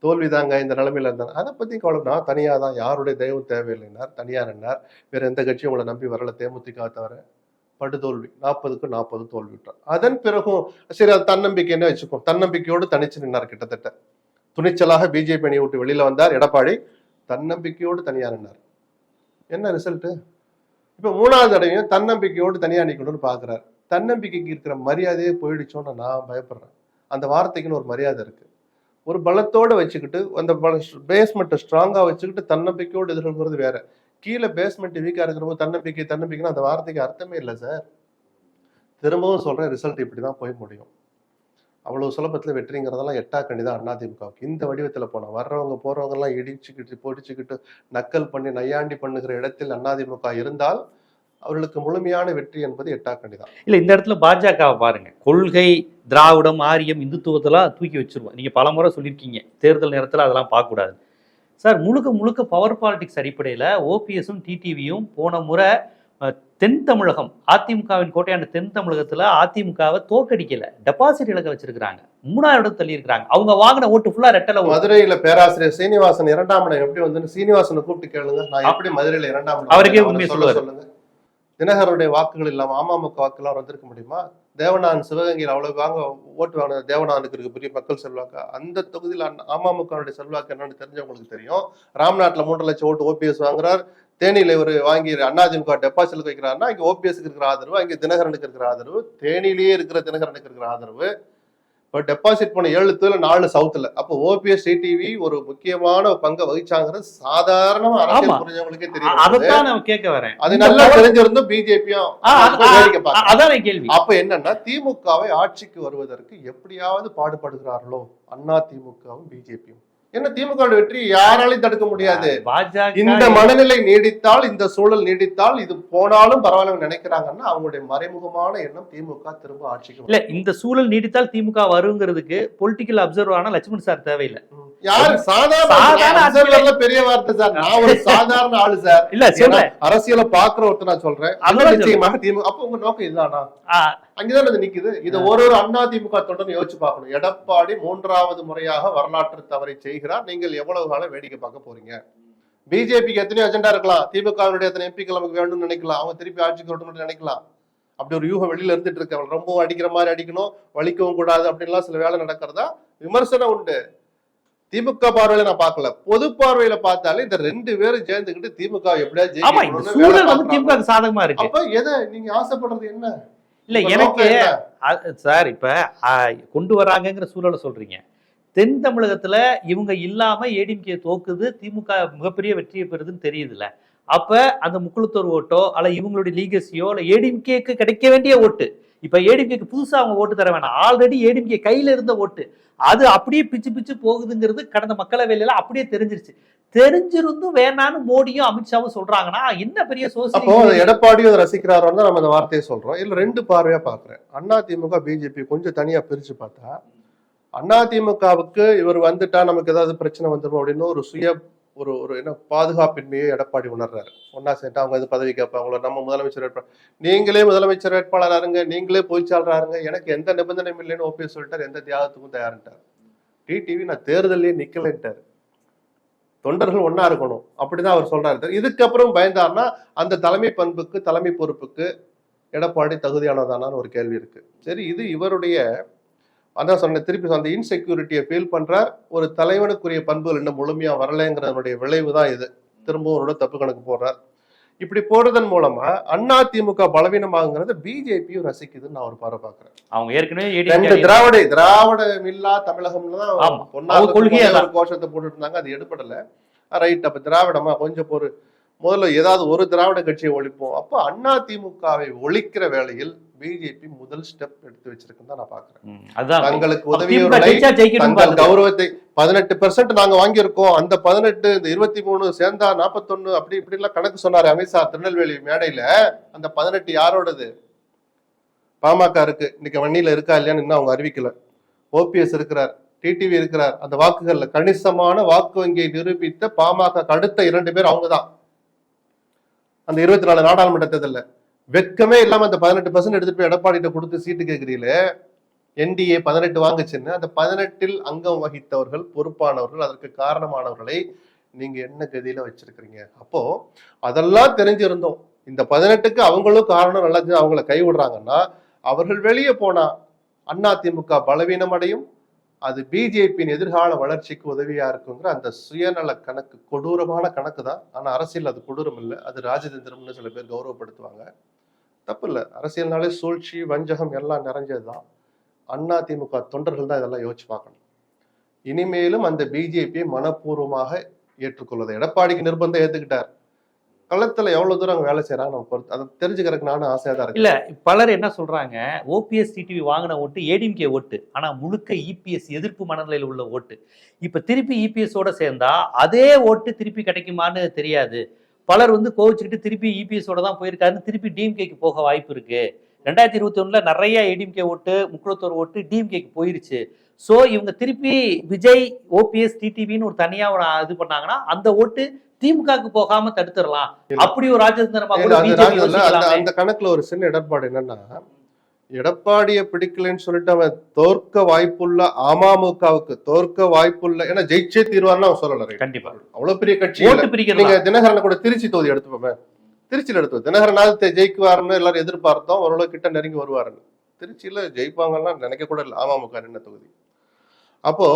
தோல்விதாங்க இந்த நிலைமையில இருந்தாங்க. அதை பத்தி கவலை நான் தான் யாருடைய தெய்வம் தேவையில்லைனார் தனியார் என்னார். வேற எந்த கட்சியும் உங்களை நம்பி வரல தேமுதிக தவிர. படுதோல்வி நாற்பதுக்கு நாற்பது தோல்வி விட்டார். அதன் பிறகும் சரி அது தன்னம்பிக்கைன்னு வச்சுக்கோ. தன்னம்பிக்கையோடு தனிச்சு நின்னார் கிட்டத்தட்ட. துணிச்சலாக பிஜேபி அணியை விட்டு வெளியில வந்தார் எடப்பாடி. தன்னம்பிக்கையோடு தனியார் நின்னார். என்ன ரிசல்ட்டு இப்போ மூணாவது தடவையும் தன்னம்பிக்கையோடு தனியாக நிற்கணும்னு பார்க்குறாரு தன்னம்பிக்கைக்கு இருக்கிற மரியாதையே போயிடுச்சோன்னு நான் பயப்படுறேன். அந்த வார்த்தைக்குன்னு ஒரு மரியாதை இருக்குது ஒரு பலத்தோடு வச்சுக்கிட்டு அந்த பல பேஸ்மெண்ட்டை ஸ்ட்ராங்காக வச்சுக்கிட்டு தன்னம்பிக்கையோடு எதிர்கொள்கிறது வேற. கீழே பேஸ்மெண்ட் வீக்காக இருக்கிறவங்க தன்னம்பிக்கை தன்னம்பிக்கைன்னு அந்த வார்த்தைக்கு அர்த்தமே இல்லை சார் திரும்பவும் சொல்கிறேன் ரிசல்ட் இப்படிதான் போய் முடியும். அவ்வளவு சுலபத்துல வெற்றிங்கிறதெல்லாம் எட்டா கண்ணி தான் அதிமுகவுக்கு இந்த வடிவத்துல போனா வர்றவங்க போறவங்க எல்லாம் இடிச்சுக்கிட்டு பொடிச்சுக்கிட்டு நக்கல் பண்ணி நையாண்டி பண்ணுகிற இடத்தில் அதிமுக இருந்தால் அவர்களுக்கு முழுமையான வெற்றி என்பது எட்டாக்கண்டிதான் இல்ல இந்த இடத்துல பாஜகவை பாருங்க. கொள்கை திராவிடம் ஆரியம் இந்துத்துவத்தெல்லாம் தூக்கி வச்சிருவோம். நீங்க பல முறை சொல்லியிருக்கீங்க. தேர்தல் நேரத்தில் அதெல்லாம் பார்க்கக்கூடாது சார் முழுக்க முழுக்க பவர் பாலிடிக்ஸ் அடிப்படையில் ஓபிஎஸும் டிடிவியும் போன முறை தென் தமிழகம் அதிமுகவின் கோட்டையான தென் தமிழகத்துல அதிமுகவை தோக்கடிக்கல டெபாசிட் இழக்க வச்சிருக்காங்க மூணாயிரம் இடம் தள்ளி இருக்காங்க அவங்க வாங்கின ஓட்டு ஃபுல்லா ரெட்டல. மதுரையில பேராசிரியர் சீனிவாசன் இரண்டாம் இடம். எப்படி வந்து சீனிவாசனை கூப்பிட்டு கேளுங்க. நான் எப்படி மதுரையில இரண்டாம் இடம் அவருக்கே அவரை சொல்ல. சொல்லுங்க. தினகருடைய வாக்குகள் இல்லாம அமமுக வாக்குலாம் வந்திருக்க முடியுமா? தேவநாதன் சிவகங்கையில் அவ்வளவு வாங்க ஓட்டு வாங்கின தேவநாதனுக்கு இருக்கு. பெரிய மக்கள் செல்வாக்கு? அந்த தொகுதியில் அமமுகவுடைய செல்வாக்கு என்னன்னு தெரிஞ்சவங்களுக்கு தெரியும். ராம்நாட்ல மூன்று லட்சம் ஓட்டு ஓபிஎஸ் வாங்குறார். தேனியில இவர் வாங்கி அதிமுக டெபாசிட் வைக்கிறாருன்னா இங்க ஓபிஎஸ்க்கு இருக்கிற ஆதரவு அங்க தினகரனுக்கு இருக்கிற ஆதரவு தேனியிலேயே இருக்கிற தினகரனுக்கு இருக்கிற ஆதரவு. இப்போ டெபாசிட் பண்ண ஏழு தொகுதியில நாலு சவுத்துல. அப்போ ஓபிஎஸ் டிடிவி ஒரு முக்கியமான பங்கை வகிச்சாங்கிறது சாதாரண. அரசியல் புரிஞ்சவங்களுக்கே தெரியும். அதைத்தான் நான் கேட்க வரேன். அது நல்லா தெரிஞ்சிருந்தும் பிஜேபியும். அதான் கேள்வி. அப்ப என்னன்னா திமுகவை ஆட்சிக்கு வருவதற்கு எப்படியாவது பாடுபடுகிறார்களோ அண்ணா திமுகவும் பிஜேபியும் என்ன திமுக வெற்றி யாராலையும் தடுக்க முடியாது பாஜக இந்த மனநிலை நீடித்தால் இந்த சூழல் நீடித்தால் இது போனாலும் பரவாயில்ல நினைக்கிறாங்கன்னா அவங்களுடைய மறைமுகமான எண்ணம் திமுக திரும்ப ஆட்சிக்கு. இல்ல இந்த சூழல் நீடித்தால் திமுக வருங்கிறதுக்கு பொலிட்டிக்கல் அப்சர்வ் ஆன லட்சுமண் சார் தேவையில்லை யாரு? சாதாரண பெரிய வார்த்தை சார். நான் ஒரு சாதாரண ஆளு சார். இல்ல சொல்றேன். அரசியல பாக்குற ஒருத்தர் நான் சொல்றேன். நிச்சயமாக திமுக அப்ப உங்க நோக்கம் இதுதானா? அங்கதானே அது நிக்குது? இது ஒரு ஒரு அண்ணா திமுக தொண்டன் யோசிச்சு பார்க்கணும். எடப்பாடி மூன்றாவது முறையாக வரலாற்று தவறை செய்கிறார். நீங்கள் எவ்வளவு காலம் வேடிக்கை பார்க்க போறீங்க? பிஜேபிக்கு எத்தனையோ அஜெண்டா இருக்கலாம். திமுகவினுடைய எத்தனை எம்பிக்கள் நமக்கு வேணும்னு நினைக்கலாம். அவங்க திருப்பி ஆட்சிக்கு வரணும்னு நினைக்கலாம். அப்படி ஒரு யூகம் வெளியில இருந்துட்டு இருக்கு. ரொம்ப அடிக்கிற மாதிரி அடிக்கணும். வலிக்கவும் கூடாது அப்படின்லாம் சில வேலை நடக்கிறதா? விமர்சனம் உண்டு. திமுக பார்வையில நான் பார்க்கல. பொது பார்வையில பார்த்தாலே இந்த ரெண்டு பேரும் சேர்ந்துக்கிட்டு திமுக எப்படியாவது. திமுக சாதகமா இருக்கு. அப்ப எதை நீங்க ஆசைப்படுறது என்ன? இல்ல எனக்கு சார் இப்ப கொண்டு வராங்கங்கிற சூழலை சொல்றீங்க. தென் தமிழகத்துல இவங்க இல்லாம ஏடிஎம்கே தோக்குது திமுக மிகப்பெரிய வெற்றியை பெறுதுன்னு தெரியுதுல்ல. அப்ப அந்த முக்குளத்தூர் ஓட்டோ அல்ல இவங்களுடைய லீகசியோ இல்ல ஏடிஎம்கேக்கு கிடைக்க வேண்டிய ஓட்டு இப்ப ஏடிஎம்கேக்கு புதுசா அவங்க ஓட்டு தர வேணாம். ஆல்ரெடி ஏடிஎம்கே கையில இருந்த ஓட்டு. அது அப்படியே பிச்சு பிச்சு போகுதுங்கிறது கடந்த மக்களவையில அப்படியே தெரிஞ்சிருச்சு. தெரிஞ்சிருந்தும் வேணான்னு மோடியும் அமித்ஷாவும் சொல்றாங்கன்னா என்ன பெரிய அப்போ சோசியல் எடப்பாடியும் அதை தான் நம்ம அந்த வார்த்தையை சொல்றோம். இல்ல ரெண்டு பார்வையா பாக்குறேன் அண்ணா திமுக பிஜேபி கொஞ்சம் தனியா பிரிச்சு பார்த்தா அண்ணா திமுகவுக்கு இவர் வந்துட்டா நமக்கு ஏதாவது பிரச்சனை வந்துடும் அப்படின்னு ஒரு சுய ஒரு ஒரு என்ன பாதுகாப்பின்மையை எடப்பாடி உணர்றாரு. ஒன்னா சேர்ந்து அவங்க இது பதவி கேட்பாங்களோ நம்ம முதலமைச்சர் வேட்பாளர். நீங்களே முதலமைச்சர் வேட்பாளராருங்க நீங்களே பொய்ச்சாளராருங்க எனக்கு எந்த நிபந்தனையும் இல்லைன்னு ஓபிஎஸ் சொல்லிட்டார் எந்த தியாகத்துக்கும் தயாரிட்டார் டிடிவி நான் தேர்தலே நிக்கலைன்ட்டார். தொண்டர்கள் ஒன்னா இருக்கணும் அப்படிதான் அவர் சொல்றாரு. இதுக்கப்புறம் பயந்தார்னா அந்த தலைமை பண்புக்கு தலைமை பொறுப்புக்கு எடப்பாடி தகுதியானதானான்னு ஒரு கேள்வி இருக்கு. சரி இது இவருடைய அதான் சொன்ன திருப்பி அந்த இன்செக்யூரிட்டியை ஃபீல் பண்றார். ஒரு தலைவனுக்குரிய பண்புகள் இன்னும் முழுமையா வரலைங்கிறதனுடைய விளைவு தான் இது. திரும்பவும் அவரோட தப்பு கணக்கு போடுறார். இப்படி போடுறதன் மூலமா அண்ணா திமுக பலவீனமாகுங்கிறத பிஜேபியும் ரசிக்குதுன்னு நான் ஒரு பார்வை பாக்குறேன் அவங்க ஏற்கனவே ரெண்டு திராவிட திராவிட இல்லா தமிழகம்னு தான் கொள்கையே. ஒரு கோஷத்தை போட்டுட்டு இருந்தாங்க அது எடுபடல. ரைட் அப்ப திராவிடமா? கொஞ்சம் பொறு. முதல்ல ஏதாவது ஒரு திராவிட கட்சியை ஒழிப்போம். அப்போ அண்ணா திமுகவை ஒழிக்கிற வேளையில் பிஜேபி முதல் ஸ்டெப் எடுத்து வச்சிருக்குன்னு தான் நான் பாக்குறேன் தங்களுக்கு ஜெயிக்கணும் தங்கள். கௌரவத்தை பதினெட்டு பெர்சென்ட் நாங்க வாங்கியிருக்கோம். அந்த பதினெட்டு இந்த இருபத்தி மூணு சேர்ந்தா நாற்பத்தொன்னு அப்படி இப்படி எல்லாம் கணக்கு சொன்னாரு அமித்ஷா திருநெல்வேலி மேடையில. அந்த பதினெட்டு யாரோடது? பாமக இருக்கு. இன்னைக்கு வன்னியில இருக்கா இல்லையான்னு இன்னும் அவங்க அறிவிக்கல. ஓபிஎஸ் இருக்கிறார் டிடிவி இருக்கிறார். அந்த வாக்குகள்ல கணிசமான வாக்கு வங்கியை நிரூபித்த பாமக அடுத்த இரண்டு பேர் அவங்கதான். அந்த இருபத்தி நாலு நாடாளுமன்ற தேர்தல்ல. வெட்கமே இல்லாம அந்த பதினெட்டு பர்சன்ட் எடுத்துட்டு போய் எடப்பாடிட்ட கொடுத்து சீட்டு கேட்கிறீங்களே என்டிஏ பதினெட்டு வாங்குச்சுன்னு அந்த பதினெட்டில் அங்கம் வகித்தவர்கள் பொறுப்பானவர்கள் அதற்கு காரணமானவர்களை நீங்க என்ன கதியில வச்சிருக்கிறீங்க? அப்போ அதெல்லாம் தெரிஞ்சிருந்தோம். இந்த பதினெட்டுக்கு அவங்களும் காரணம் நல்லா அவங்கள கைவிடுறாங்கன்னா அவர்கள் வெளியே போனா அண்ணா திமுக பலவீனம் அடையும் அது பிஜேபியின் எதிர்கால வளர்ச்சிக்கு உதவியா இருக்குங்கிற அந்த சுயநல கணக்கு கொடூரமான கணக்கு தான் ஆனா அரசியல் அது கொடூரம் இல்லை அது ராஜதந்திரம்னு சில பேர் கௌரவப்படுத்துவாங்க. தப்பு இல்லை அரசியல்னாலே சூழ்ச்சி வஞ்சகம் எல்லாம் நிறைஞ்சதுதான். அண்ணா திமுக தொண்டர்கள் தான் இதெல்லாம் யோசிச்சு பார்க்கணும். இனிமேலும் அந்த பிஜேபியை மனப்பூர்வமாக ஏற்றுக்கொள்வது. எடப்பாடிக்கு நிர்பந்தம் ஏத்துக்கிட்டார். களத்துல எவ்வளவு தூரம் வேலை செய்யறாங்க நம்ம பொறுத்து அதை தெரிஞ்சுக்கிறதுக்கு நானும் ஆசையா தான் இல்ல பலர் என்ன சொல்றாங்க? ஓபிஎஸ் டிடிவி வாங்கின ஓட்டு ஏடிஎம்கே ஓட்டு. ஆனா முழுக்க இபிஎஸ் எதிர்ப்பு மனநிலையில் உள்ள ஓட்டு. இப்ப திருப்பி இபிஎஸ் ஓட சேர்ந்தா அதே ஓட்டு திருப்பி கிடைக்குமான்னு தெரியாது. பலர் வந்து கோவிச்சுக்கிட்டு திருப்பி E இபிஎஸோட தான் போயிருக்காருன்னு திருப்பி டிஎம்கேக்கு போக வாய்ப்பு இருக்கு. ரெண்டாயிரத்தி இருபத்தி ஒண்ணுல நிறைய ஏடிஎம்கே ஓட்டு முக்குளத்தோர் ஓட்டு டிஎம்கேக்கு போயிருச்சு. சோ இவங்க திருப்பி விஜய் ஓபிஎஸ் டிடிவின்னு ஒரு தனியா ஒரு இது பண்ணாங்கன்னா அந்த ஓட்டு திமுகவுக்கு போகாம தடுத்துடலாம். அப்படி ஒரு ராஜதந்திரமா இல்ல, கூட அது பிஜேபி ராஜு இல்ல, அந்த யோசிக்கலாமே. அந்த கணக்குல ஒரு சின்ன இடர்பாடு என்னன்னா எடப்பாடிய பிடிக்கலன்னு சொல்லிட்டு அவன் தோற்க வாய்ப்புள்ள அமமுகவுக்கு தோற்க வாய்ப்புள்ள ஏன்னா ஜெயிச்சே தீர்வார்னு அவன் சொல்லல? கண்டிப்பா. அவ்வளவு பெரிய கட்சி நீங்க தினகரனை கூட திருச்சி தொகுதி எடுத்துப்போமே. திருச்சியில எடுத்து தினகரனாவது ஜெயிக்குவாருன்னு எல்லாரும் எதிர்பார்த்தோம். ஓரளவு கிட்ட நெருங்கி வருவாருன்னு. திருச்சியில ஜெயிப்பாங்கன்னா நினைக்க கூட இல்லை. அமமுக நின்ன தொகுதி. அப்போ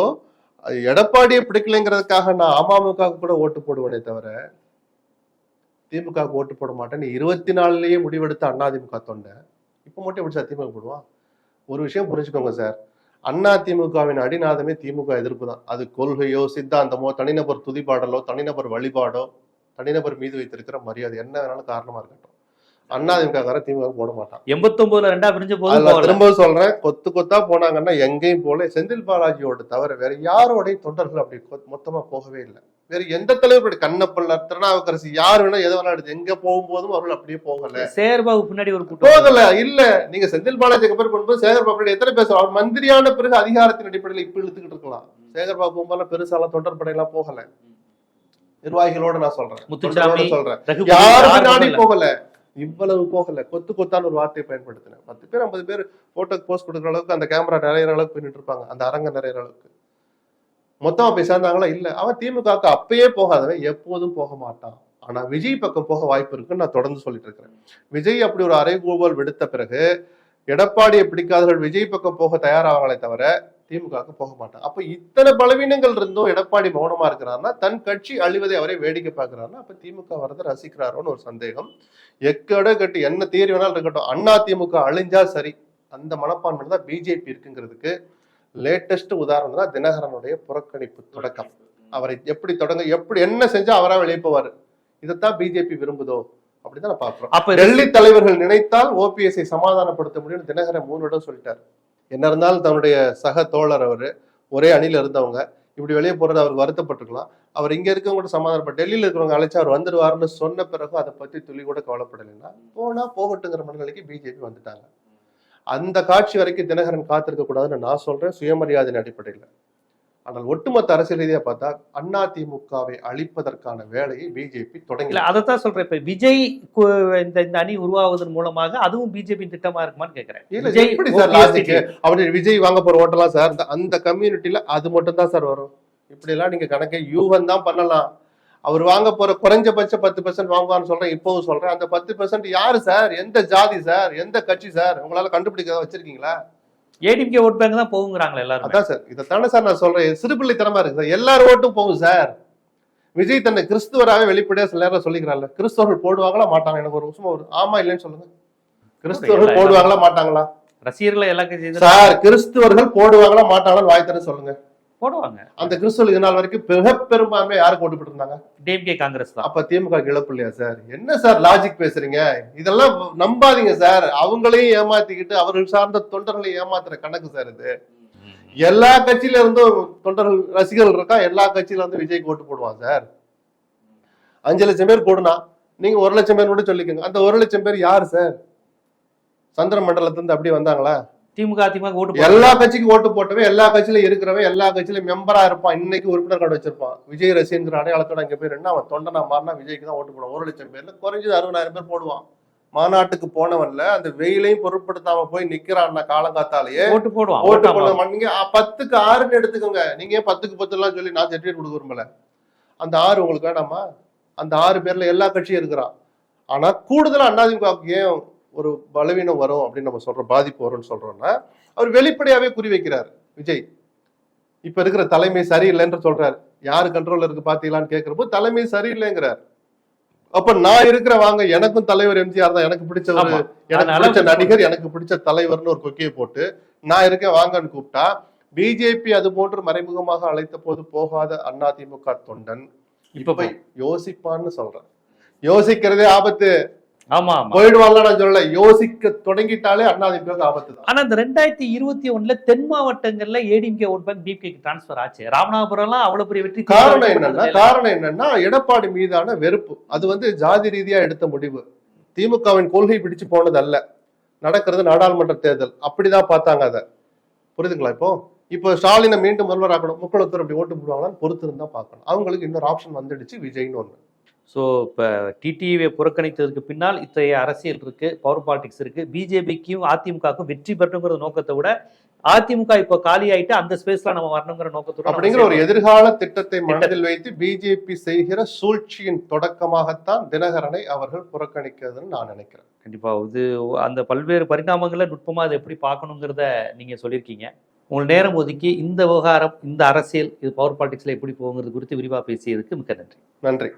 எடப்பாடியை பிடிக்கலைங்கிறதுக்காக நான் அமமுக கூட ஓட்டு போடுவேனே தவிர திமுக ஓட்டு போட மாட்டேன்னு இருபத்தி நாலுலயே முடிவெடுத்த அதிமுக தொண்டை. இப்போ மட்டும் எப்படி சார் திமுக போடுவான் ஒரு விஷயம் புரிஞ்சுக்கோங்க சார். அண்ணா திமுகவின் அடிநாதமே திமுக எதிர்ப்பு தான். அது கொள்கையோ சித்தாந்தமோ தனிநபர் துதிப்பாடலோ தனிநபர் வழிபாடோ தனிநபர் மீது வைத்திருக்கிற மரியாதை. என்ன வேணாலும் காரணமாக இருக்கட்டும். அண்ணா திமுக திமுக போட மாட்டான். எண்பத்தொன்பதுல ரெண்டா பிரிஞ்ச போது திரும்ப சொல்றேன் கொத்து கொத்தா போனாங்கன்னா எங்கேயும் போல செந்தில் பாலாஜியோட தவிர வேற யாரோடையும் தொண்டர்கள் அப்படி மொத்தமா போகவே இல்லை. வேற எந்த தலைவர் கண்ணப்பல்ல திருநாவுக்கரசு யார் வேணா எதை வேணா எடுத்து எங்க போகும்போதும் அவர்கள் அப்படியே போகல. சேர்பாபு பின்னாடி ஒரு கூட்டம் போகல இல்ல. நீங்க செந்தில் பாலாஜி கம்பேர் பண்ணும்போது சேகர் பாபு எத்தனை பேசுவோம் அவர் மந்திரியான பிறகு அதிகாரத்தின் அடிப்படையில் இப்ப இழுத்துக்கிட்டு இருக்கலாம். சேகர் பாபு போகும்போது பெருசாலாம் தொண்டர் படையெல்லாம் போகல. நிர்வாகிகளோட நான் சொல்றேன். சொல்றேன். யாரும் இல்ல. போகல. இவ்வளவு போகல. கொத்து கொத்தான்னு ஒரு வார்த்தையை பயன்படுத்தினேன். பத்து பேர் ஐம்பது பேர் போட்டோக்கு போஸ்ட் கொடுக்குற அளவுக்கு அந்த கேமரா நிறைய அளவுக்கு போயிட்டு இருப்பாங்க. அந்த அரங்கம் நிறைய அளவுக்கு. மொத்தமா போய் சேர்ந்தாங்களா? இல்ல. அவன் திமுகவுக்கு அப்பயே போகாதவன் எப்போதும் போக மாட்டான். ஆனா விஜய் பக்கம் போக வாய்ப்பு இருக்குன்னு நான் தொடர்ந்து சொல்லிட்டு இருக்கிறேன். விஜய் அப்படி ஒரு அரைகூவல் விடுத்த பிறகு எடப்பாடியை பிடிக்காதவர்கள் விஜய் பக்கம் போக தயாராவாங்களே தவிர திமுகவுக்கு போக மாட்டான். அப்ப இத்தனை பலவீனங்கள் இருந்தும் எடப்பாடி மௌனமா இருக்கிறாருன்னா தன் கட்சி அழிவதை அவரே வேடிக்கை பார்க்கிறாருன்னா அப்ப திமுக வரதை ரசிக்கிறாரோன்னு ஒரு சந்தேகம். எக்கட கட்டு என்ன தேரி வேணாலும் இருக்கட்டும் அண்ணா திமுக அழிஞ்சா சரி. அந்த மனப்பான்மை தான் பிஜேபி இருக்குங்கிறதுக்கு லேட்டஸ்ட் உதாரணம் தான் தினகரனுடைய புறக்கணிப்பு தொடக்கம். அவரை எப்படி தொடங்க எப்படி என்ன செஞ்சா அவரா வெளியே போவாரு? இதைத்தான் பிஜேபி விரும்புதோ? அப்படிதான் நான் பாக்குறோம் அப்ப டெல்லி தலைவர்கள் நினைத்தால் ஓபிஎஸ்ஐ சமாதானப்படுத்த முடியும்னு தினகரன் மூணு இடம் சொல்லிட்டார். என்ன இருந்தாலும் தன்னுடைய சக தோழர் அவர் ஒரே அணியில் இருந்தவங்க. இப்படி வெளியே போறது அவர் வருத்தப்பட்டிருக்கலாம். அவர் இங்க இருக்கவங்க சமாதானப்பட்ட டெல்லியில் இருக்கிறவங்க அழைச்சி அவர் வந்துடுவார்னு சொன்ன பிறகு அதை பத்தி துளி கூட கவலைப்படலைன்னா போனா போகட்டுங்கிற மனநிலைக்கு பிஜேபி வந்துட்டாங்க. அந்த காட்சி வரைக்கும் தினகரன் காத்திருக்க கூடாதுன்னு நான் சொல்றேன். சுயமரியாதையின் அடிப்படையில். ஆனால் ஒட்டுமொத்த அரசியல் ரீதியா பார்த்தா அண்ணா திமுகவை அழிப்பதற்கான வேலையை பிஜேபி தொடங்கி அதைத்தான் சொல்றேன். இப்ப விஜய் இந்த இந்த அணி உருவாவதன் மூலமாக அதுவும் பிஜேபி திட்டமா இருக்குமான்னு கேக்குறேன். இல்ல விஜய் வாங்க போற ஓட்டலாம் சார்? அந்த கம்யூனிட்டில அது மட்டும் தான் சார் வரும். இப்படி எல்லாம் நீங்க கணக்கை யூகம் தான் பண்ணலாம். அவர் வாங்க போற குறைஞ்சபட்ச பத்து பெர்சன்ட் வாங்குவான்னு சொல்றேன் இப்பவும் சொல்றேன். அந்த பத்து பெர்சன்ட் யாரு சார்? எந்த ஜாதி சார்? எந்த கட்சி சார்? உங்களால கண்டுபிடிக்க வச்சிருக்கீங்களா? ஏடிஎம்கே ஓட் பேங்க் தான் போகுங்கிறாங்களே எல்லாரும். அதான் சார். இதைத்தானே சார் நான் சொல்றேன். சிறுபிள்ளைத்தனமா இருக்கு சார். எல்லார் ஓட்டும் போகும் சார். விஜய் தன்னை கிறிஸ்துவராகவே வெளிப்படையா சில நேரம் சொல்லிக்கிறாள் கிறிஸ்தவர்கள் போடுவாங்களா மாட்டாங்க எனக்கு ஒரு விஷயம் ஒரு ஆமா இல்லைன்னு சொல்லுங்க. கிறிஸ்தவர்கள் போடுவாங்களா மாட்டாங்களா? ரசிகர்களை எல்லாம் செய்து சார் கிறிஸ்துவர்கள் போடுவாங்களா மாட்டாங்களான்னு வாய் தர சொல்லுங்க. போடுவாங்க. அந்த கிறிஸ்துவர்கள் இது நாள் வரைக்கும் மிக பெரும்பான்மை யாருக்கு ஓட்டு போட்டிருந்தாங்க டிஎம்கே காங்கிரஸ் தான். அப்ப திமுக இழப்பு இல்லையா சார்? என்ன சார் லாஜிக் பேசுறீங்க? இதெல்லாம் நம்பாதீங்க சார். அவங்களையும் ஏமாத்திக்கிட்டு அவர்கள் சார்ந்த தொண்டர்களை ஏமாத்துற கணக்கு சார் இது. எல்லா கட்சியில இருந்தும் தொண்டர்கள் ரசிகர்கள் இருக்கா? எல்லா கட்சியில இருந்து விஜய்க்கு ஓட்டு போடுவான் சார். அஞ்சு லட்சம் பேர் போடுனா நீங்க ஒரு லட்சம் பேர் கூட சொல்லிக்கோங்க. அந்த ஒரு லட்சம் பேர் யாரு சார்? சந்திர மண்டலத்துல இருந்து அப்படியே வந்தாங்களா? திமுக அதிமுக ஓட்டு எல்லா கட்சிக்கும் ஓட்டு போட்டவன் எல்லா கட்சியில இருக்கிறவன் எல்லா கட்சியில மெம்பரா இருப்பான். இன்னைக்கு உறுப்பினர் கார்டு வச்சிருப்பான். விஜய் ரசிகங்கிற அடையாளத்தோட அங்க போய் என்ன அவன் தொண்டனா மாறினா விஜய்க்கு தான் ஓட்டு போடுவான். ஒரு லட்சம் பேர்ல குறைஞ்சது அறுபதாயிரம் பேர் போடுவான். மாநாட்டுக்கு போனவன்ல அந்த வெயிலையும் பொருட்படுத்தாம போய் நிக்கிறான் காலங்காத்தாலேயே ஓட்டு போடுவான். ஓட்டு ஓட்டாம. போட நீங்க பத்துக்கு ஆறுன்னு எடுத்துக்கோங்க. நீங்க ஏன் பத்துக்கு பத்து எல்லாம் சொல்லி நான் சர்டிஃபிகேட் கொடுக்க விரும்பல. அந்த ஆறு உங்களுக்கு வேணாமா அந்த ஆறு பேர்ல எல்லா கட்சியும் இருக்கிறான். ஆனா கூடுதலா அண்ணாதிமுகவுக்கு ஏன் ஒரு பலவீனம் வரும் அப்படின்னு நம்ம சொல்றோம் பாதிப்பு வரும்னு சொல்றோம்னா அவர் வெளிப்படையாவே குறி வைக்கிறார். விஜய் இப்ப இருக்கிற தலைமை சரியில்லைன்னு சொல்றாரு. யாரு கண்ட்ரோல்ல இருக்கு பாத்தீங்களான்னு கேட்கிறப்போ தலைமை சரியில்லைங்கிறார். அப்ப நான் இருக்கிற வாங்க எனக்கும் தலைவர் எம்ஜிஆர் தான். எனக்கு பிடிச்ச ஒரு. எனக்கு பிடிச்ச நடிகர் எனக்கு பிடிச்ச தலைவர்னு ஒரு கொக்கியை போட்டு நான் இருக்கேன் வாங்கன்னு கூப்பிட்டா பிஜேபி அது போன்று மறைமுகமாக அழைத்த போது போகாத அதிமுக தொண்டன். இப்ப இப்ப யோசிப்பான்னு சொல்றேன். யோசிக்கிறதே ஆபத்து. ஆமா ஆமா. போயிடுவாங்க நான் சொல்லல. யோசிக்க தொடங்கிட்டாலே அதிமுக ஆபத்து தான் ஆனா இந்த ரெண்டாயிரத்தி இருபத்தி ஒண்ணுல தென் மாவட்டங்கள்ல ஏடிஎம்கே ஓட் பேங்க் டிபிகேக்கு டிரான்ஸ்பர் ஆச்சு. ராமநாதபுரம்லாம் அவ்வளவு பெரிய வெற்றி காரணம் என்னன்னா காரணம் என்னன்னா எடப்பாடி மீதான வெறுப்பு. அது வந்து ஜாதி ரீதியா எடுத்த முடிவு. திமுகவின் கொள்கை பிடிச்சு போனது அல்ல நடக்கிறது நாடாளுமன்ற தேர்தல். அப்படிதான் பார்த்தாங்க அதை. புரியுதுங்களா இப்போ? இப்போ ஸ்டாலினை மீண்டும் முதல்வர் ஆக்கணும் முக்குளத்தூர் அப்படி ஓட்டு போடுவாங்களான்னு பொறுத்து இருந்தா பார்க்கணும். அவங்களுக்கு இன்னொரு ஆப்ஷன் வந்துடுச்சு விஜய்னு ஒண்ணு. ஸோ இப்போ டிடிவியை புறக்கணித்ததுக்கு பின்னால் இத்தகைய அரசியல் இருக்கு பவர் பாலிடிக்ஸ் இருக்கு. பிஜேபிக்கும் அதிமுகவுக்கும் வெற்றி பெறணுங்கிற நோக்கத்தை விட அதிமுக இப்போ காலி ஆயிட்டு அந்த ஸ்பேஸ்ல நம்ம வரணுங்கிற நோக்கத்தோட அப்படிங்கிற ஒரு. எதிர்கால திட்டத்தை மனதில் வைத்து பிஜேபி செய்கிற சூழ்ச்சியின் தொடக்கமாகத்தான் தினகரனை அவர்கள் புறக்கணிக்கிறதுன்னு நான் நினைக்கிறேன். கண்டிப்பா. இது அந்த பல்வேறு பரிணாமங்களை நுட்பமா அதை எப்படி பார்க்கணுங்கிறத நீங்க சொல்லியிருக்கீங்க. உங்கள் நேரம் ஒதுக்கி இந்த விவகாரம் இந்த அரசியல் இது பவர் பாலிடிக்ஸ்ல எப்படி போகுங்கிறது குறித்து விரிவா பேசியதுக்கு மிக்க நன்றி. நன்றி.